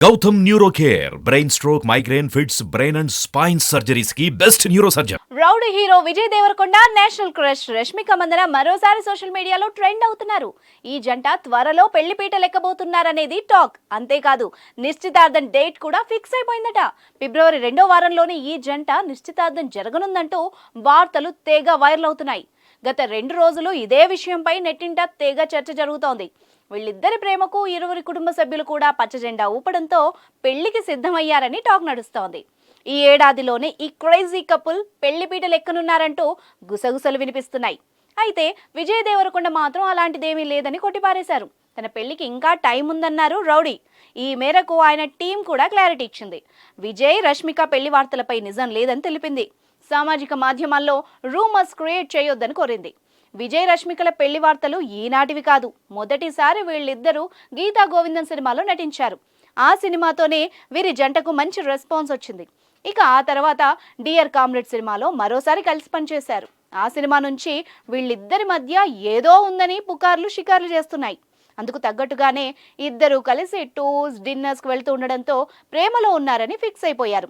Gautam neuro care brain stroke migraine fits brain and spine సర్జరీస్కి best neuro surgeon rowdy hero Vijay Deverakonda national crush Rashmika Mandanna మరోసారి social మీడియాలో trend అవుతున్నారు. ఈ జంట త్వరలో పెళ్ళిపీట లెక్కబోతున్నారనేది talk. అంతేకాదు నిశ్చితార్థం డేట్ కూడా ఫిక్స్ అయిపోయిందట. ఫిబ్రవరి రెండో వారంలోనే ఈ జంట నిశ్చితార్థం జరగనుందంటూ వార్తలు తేగ వైరల్ అవుతున్నాయి. గత రెండు రోజులు ఇదే విషయంపై నెట్టింట తేగ చర్చ జరుగుతోంది. వీళ్ళిద్దరి ప్రేమకు ఇరువురి కుటుంబ సభ్యులు కూడా పచ్చజెండా ఊపడంతో పెళ్ళికి సిద్ధమయ్యారని టాక్ నడుస్తోంది. ఈ ఏడాదిలోనే ఈ క్రేజీ కపుల్ పెళ్ళిపీటలు ఎక్కనున్నారంటూ గుసగుసలు వినిపిస్తున్నాయి. అయితే విజయ్ దేవరకొండ మాత్రం అలాంటిదేమీ లేదని కొట్టిపారేశారు. తన పెళ్ళికి ఇంకా టైం ఉందన్నారు రౌడీ. ఈ మేరకు ఆయన టీం కూడా క్లారిటీ ఇచ్చింది. విజయ్ రష్మిక పెళ్ళి వార్తలపై నిజం లేదని తెలిపింది. సామాజిక మాధ్యమాల్లో రూమర్స్ క్రియేట్ చేయొద్దని కోరింది. విజయ రష్మికల పెళ్ళి వార్తలు ఈనాటివి కాదు. మొదటిసారి వీళ్ళిద్దరూ గీతా గోవిందం సినిమాలో నటించారు. ఆ సినిమాతోనే వీరి జంటకు మంచి రెస్పాన్స్ వచ్చింది. ఇక ఆ తర్వాత డియర్ కామ్రేడ్ సినిమాలో మరోసారి కలిసి పనిచేశారు. ఆ సినిమా నుంచి వీళ్ళిద్దరి మధ్య ఏదో ఉందని పుకార్లు షికార్లు చేస్తున్నాయి. అందుకు తగ్గట్టుగానే ఇద్దరూ కలిసి టూర్స్ డిన్నర్స్కి వెళ్తూ ఉండడంతో ప్రేమలో ఉన్నారని ఫిక్స్ అయిపోయారు.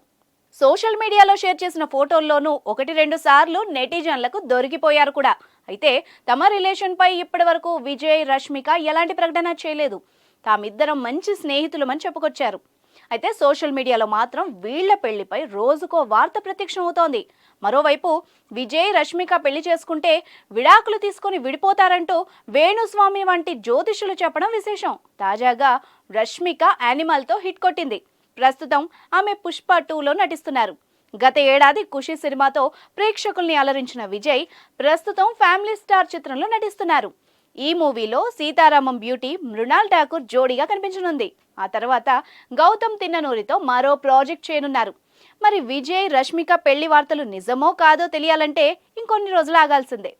సోషల్ మీడియాలో షేర్ చేసిన ఫోటోల్లోనూ ఒకటి రెండు సార్లు నెటిజన్లకు దొరికిపోయారు కూడా. అయితే తమ రిలేషన్పై ఇప్పటి వరకు విజయ్ రష్మిక ఎలాంటి ప్రకటన చేయలేదు. తామిద్దరం మంచి స్నేహితులమని చెప్పుకొచ్చారు. అయితే సోషల్ మీడియాలో మాత్రం వీళ్ళ పెళ్ళిపై రోజుకో వార్త ప్రత్యక్షం అవుతోంది. మరోవైపు విజయ్ రష్మిక పెళ్ళి చేసుకుంటే విడాకులు తీసుకొని విడిపోతారంటూ వేణుస్వామి వంటి జ్యోతిషులు చెప్పడం విశేషం. తాజాగా రష్మిక యానిమల్తో హిట్ కొట్టింది. ప్రస్తుతం ఆమె పుష్ప టూలో నటిస్తున్నారు. గత ఏడాది ఖుషి సినిమాతో ప్రేక్షకుల్ని అలరించిన విజయ్ ప్రస్తుతం ఫ్యామిలీ స్టార్ చిత్రంలో నటిస్తున్నారు. ఈ మూవీలో సీతారామం బ్యూటీ మృణాల్ ఠాకూర్ జోడీగా కనిపించనుంది. ఆ తర్వాత గౌతమ్ తిన్ననూరితో మరో ప్రాజెక్ట్ చేయనున్నారు. మరి విజయ్ రష్మిక పెళ్ళి వార్తలు నిజమో కాదో తెలియాలంటే ఇంకొన్ని రోజులు ఆగాల్సిందే.